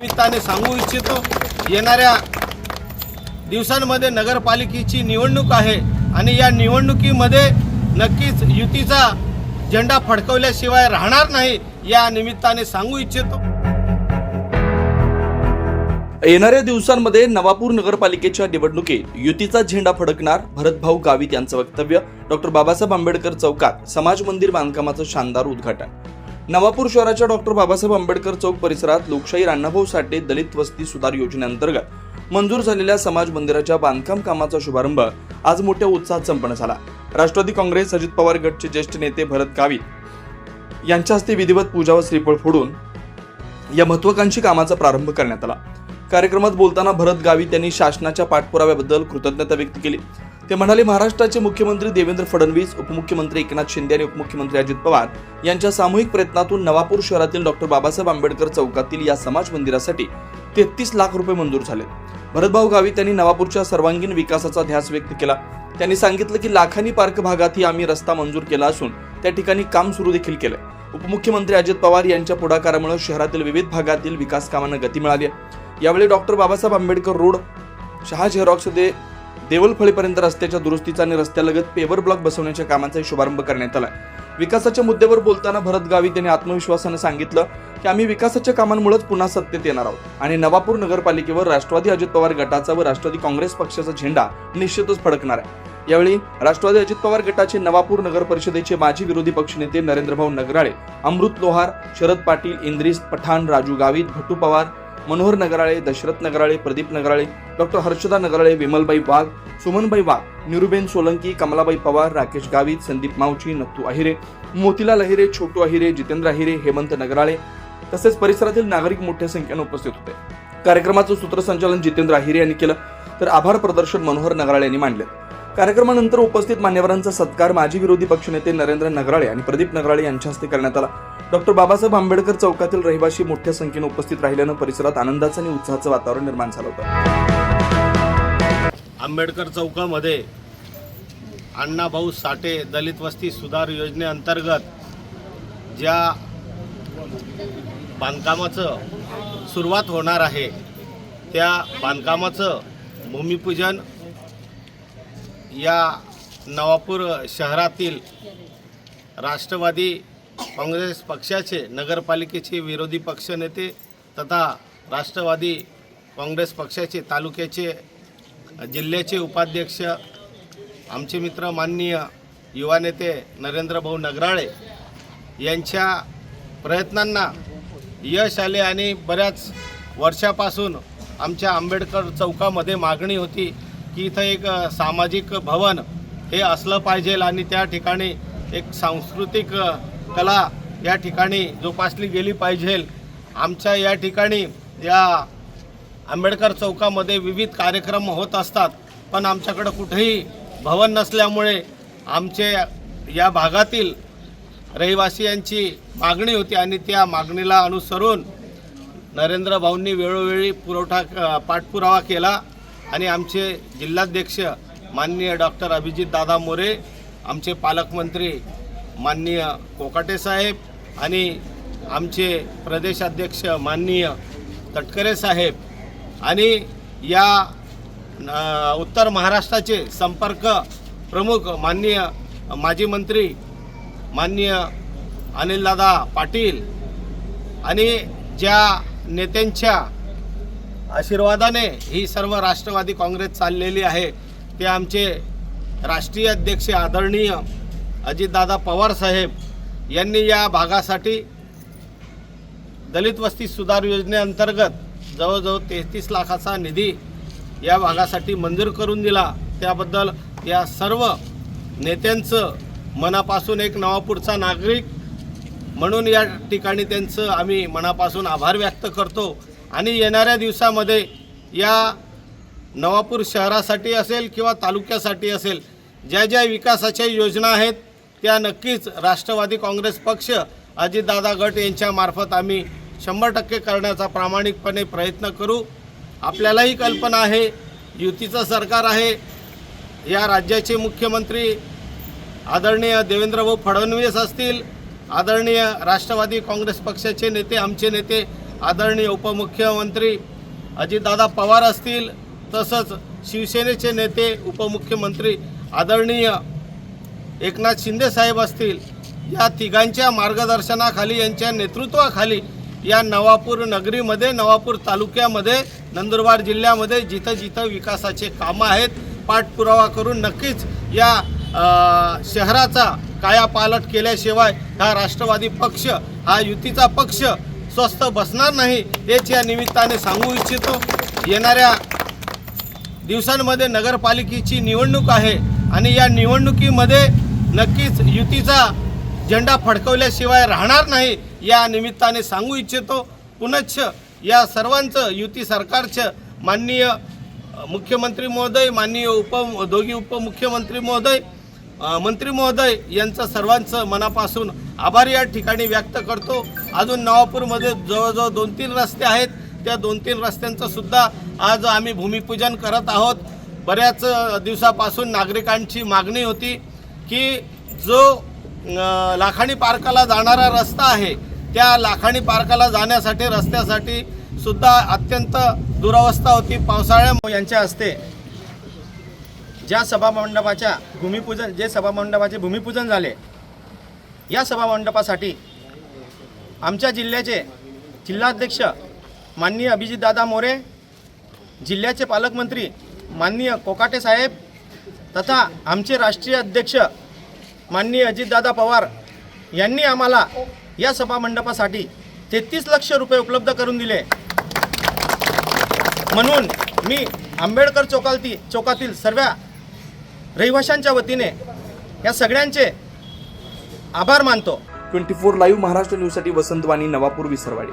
निमित्ताने सांगू इच्छितो येणाऱ्या दिवसांमध्ये नगरपालिकेची निवडणूक आहे आणि या निवडणुकीमध्ये नक्कीच युतीचा झेंडा फडकवल्याशिवाय राहणार नाही या निमित्ताने सांगू इच्छितो. येणाऱ्या दिवसांमध्ये नवापूर नगरपालिकेच्या निवडणुकीत युतीचा झेंडा फडकणार भरतभाऊ गावित यांचं वक्तव्य. डॉक्टर बाबासाहेब आंबेडकर चौकात समाज मंदिर बांधकामाचं शानदार उद्घाटन. नवापूर शहराच्या डॉक्टर बाबासाहेब आंबेडकर चौक परिसरात लोकशाही अण्णाभाऊ साठे दलित वस्ती सुधार योजनेअंतर्गत मंजूर झालेल्या समाज मंदिराच्या बांधकाम कामाचा शुभारंभ आज मोठ्या उत्साहात संपन्न झाला. राष्ट्रवादी काँग्रेस अजित पवार गटचे ज्येष्ठ नेते भरत गावित यांच्या हस्ते विधिवत पूजा व श्रीफळ फोडून या महत्वाकांक्षी कामाचा प्रारंभ करण्यात आला. कार्यक्रमात बोलताना भरत गावित यांनी शासनाच्या पाठपुराव्याबद्दल कृतज्ञता व्यक्त केली. ते म्हणाले महाराष्ट्राचे मुख्यमंत्री देवेंद्र फडणवीस उपमुख्यमंत्री एकनाथ शिंदे आणि उपमुख्यमंत्री अजित पवार यांच्या सामूहिक प्रयत्नातून नवापूर शहरातील डॉक्टर बाबासाहेब आंबेडकर चौकातील या समाज मंदिरासाठी तेहतीस लाख रुपये मंजूर झाले. भरतभाऊ गावित यांनी नवापूरच्या सर्वांगीण विकासाचा ध्यास व्यक्त केला. त्यांनी सांगितलं की लाखानी पार्क भागातही आम्ही रस्ता मंजूर केला असून त्या ठिकाणी काम सुरू देखील केलंय. उपमुख्यमंत्री अजित पवार यांच्या पुढाकारामुळे शहरातील विविध भागातील विकास कामांना गती मिळाली यावेळी doctor Babasaheb Ambedkar road Shah Xerox ते देवलफळीपर्यंत रस्त्याच्या दुरुस्तीचा आणि रस्त्यालगत पेवर ब्लॉक बसवण्याच्या कामाचा शुभारंभ करण्यात आला विकासाच्या मुद्द्यावर बोलताना भरत गावित यांनी आत्मविश्वासाने सांगितलं की आम्ही विकासाच्या कामांमुळेच पुन्हा सत्तेत येणार आहोत आणि नवापूर नगरपालिकेवर राष्ट्रवादी अजित पवार गटाचा व राष्ट्रवादी काँग्रेस पक्षाचा झेंडा निश्चितच फडकणार आहे. यावेळी राष्ट्रवादी अजित पवार गटाचे नवापूर नगर परिषदेचे माजी विरोधी पक्षनेते नरेंद्रभाऊ नगराळे अमृत लोहार शरद पाटील इंद्रिस पठाण राजू गावित भट्टू पवार मनोहर नगराळे दशरथ नगराळे प्रदीप नगराळे डॉक्टर हर्षदा नगराळे विमलबाई वाघ सुमनबाई वाघ निरुबेन सोलंकी कमलाबाई पवार राकेश गावित संदीप मावची नत्तू अहिरे मोतीलाल अहिरे छोटू अहिरे जितेंद्र अहिरे हेमंत नगराळे तसेच परिसरातील नागरिक मोठ्या संख्येने उपस्थित होते. कार्यक्रमाचं सूत्रसंचालन जितेंद्र अहिरे यांनी केलं. तर आभार प्रदर्शन मनोहर नगराळे यांनी मांडले. कार्यक्रमानंतर उपस्थित मान्यवरांचा सत्कार माजी विरोधी पक्षनेते नरेंद्र नगराळे आणि प्रदीप नगराळे यांच्या हस्ते करण्यात आला. डॉक्टर बाबासाहेब आंबेडकर चौकातील रहिवासी मोठ्या संख्येने उपस्थित राहिल्यानं परिसरात आनंदाचं आणि उत्साहाचं वातावरण निर्माण झालं होतं. आंबेडकर चौकामध्ये अण्णाभाऊ साठे दलित वस्ती सुधार योजनेअंतर्गत ज्या बांधकामाचं सुरुवात होणार आहे त्या बांधकामाचं भूमिपूजन या नवापूर शहरातील राष्ट्रवादी काँग्रेस पक्षाचे नगरपालिकेचे विरोधी पक्षनेते तथा राष्ट्रवादी काँग्रेस पक्षाचे तालुक्याचे जिल्ह्याचे उपाध्यक्ष आमचे मित्र माननीय युवा नेते नरेंद्रभाऊ नगराळे यांच्या प्रयत्नांना यश आले आणि बऱ्याच वर्षापासून आमच्या आंबेडकर चौकामध्ये मागणी होती. की इथं एक सामाजिक भवन हे असलं पाहिजे आणि त्या ठिकाणी एक सांस्कृतिक कला या ठिकाणी जोपासली गेली पाहिजे. आमच्या या ठिकाणी या आंबेडकर चौकामध्ये विविध कार्यक्रम होत असतात पण आमच्याकडं कुठेही भवन नसल्यामुळे आमचे या भागातील रहिवासियांची मागणी होती आणि त्या मागणीला अनुसरून नरेंद्र भाऊंनी वेळोवेळी पुरवठा पाठपुरावा केला. आणि आमचे जिल्हाध्यक्ष माननीय डॉक्टर अभिजित दादा मोरे आमचे पालकमंत्री माननीय कोकाटे साहेब आणि आमचे प्रदेशाध्यक्ष माननीय तटकरे साहेब आणि या उत्तर महाराष्ट्राचे संपर्क प्रमुख माननीय माजी मंत्री माननीय अनिलदादा पाटील आणि ज्या नेत्यांच्या आशीर्वादाने ही सर्व राष्ट्रवादी काँग्रेस चाललेली आहे. ते आमचे राष्ट्रीय अध्यक्ष आदरणीय अजितदादा पवार साहेब यांनी या भागासाठी दलित वस्ती सुधार योजनेअंतर्गत जवळजवळ तेहतीस लाखाचा निधी या भागासाठी मंजूर करून दिला. त्याबद्दल या सर्व नेत्यांचं मनापासून एक नवापूरचा नागरिक म्हणून या ठिकाणी त्यांचं आम्ही मनापासून आभार व्यक्त करतो. आणि येणाऱ्या दिवसामध्ये या नवापूर शहरासाठी असेल किंवा तालुक्यासाठी असेल ज्या ज्या विकासाच्या योजना आहेत त्या नक्कीच राष्ट्रवादी काँग्रेस पक्ष अजितदादा गट यांच्यामार्फत आम्ही शंभर टक्के करण्याचा प्रामाणिकपणे प्रयत्न करू. आपल्यालाही कल्पना आहे युतीचं सरकार आहे. या राज्याचे मुख्यमंत्री आदरणीय देवेंद्रभाऊ फडणवीस असतील आदरणीय राष्ट्रवादी काँग्रेस पक्षाचे नेते आमचे नेते आदरणीय उपमुख्यमंत्री अजितदादा पवार असतील तसंच शिवसेनेचे नेते उपमुख्यमंत्री आदरणीय एकनाथ शिंदे साहेब असतील या तिघांच्या मार्गदर्शनाखाली यांच्या नेतृत्वाखाली या नवापूर नगरीमध्ये नवापूर तालुक्यामध्ये नंदुरबार जिल्ह्यामध्ये जिथं जिथं विकासाचे कामं आहेत पाठपुरावा करून नक्कीच या अ, शहराचा कायापालट केल्याशिवाय हा राष्ट्रवादी पक्ष हा युतीचा पक्ष स्वस्थ बसणार नाही हेच या निमित्ताने सांगू इच्छितो. येणाऱ्या दिवसांमध्ये नगरपालिकेची निवडणूक आहे आणि या निवडणुकीमध्ये नक्कीच युतीचा झेंडा फडकवल्याशिवाय राहणार नाही या निमित्ताने सांगू इच्छितो. पुनश्च या सर्वांचं युती सरकारचं माननीय मुख्यमंत्री महोदय माननीय उप दोघी उपमुख्यमंत्री महोदय मंत्री महोदय यांचं सर्वांचं मनापासून आभार या ठिकाणी व्यक्त करतो. अजून नवापूरमध्ये जवळजवळ दोन तीन रस्ते आहेत. त्या दोन तीन रस्त्यांचं सुद्धा आज आम्ही भूमिपूजन करत आहोत. बऱ्याच दिवसापासून नागरिकांची मागणी होती की जो लाखाणी पार्काला जाणारा रस्ता आहे त्या लाखाणी पार्काला जाण्यासाठी रस्त्यासाठी सुद्धा अत्यंत दुरावस्था होती. पावसाळ्या यांच्या हस्ते ज्या सभामंडपाच्या भूमिपूजन जे सभामंडपाचे भूमिपूजन झाले या सभामंडपासाठी आमच्या जिल्ह्याचे जिल्हाध्यक्ष माननीय अभिजितदादा मोरे जिल्ह्याचे पालकमंत्री माननीय कोकाटे साहेब तथा आमचे राष्ट्रीय अध्यक्ष माननीय अजितदादा पवार यांनी आम्हाला या सभामंडपासाठी तेहतीस लक्ष रुपये उपलब्ध करून दिले. म्हणून मी आंबेडकर चौकालती चौकातील सर्व रहिवाशांच्या वतीने या सगळ्यांचे आभार मानतो. ट्वेंटी फोर लाईव्ह महाराष्ट्र न्यूजसाठी वसंतवाणी नवापूर विसरवाडी.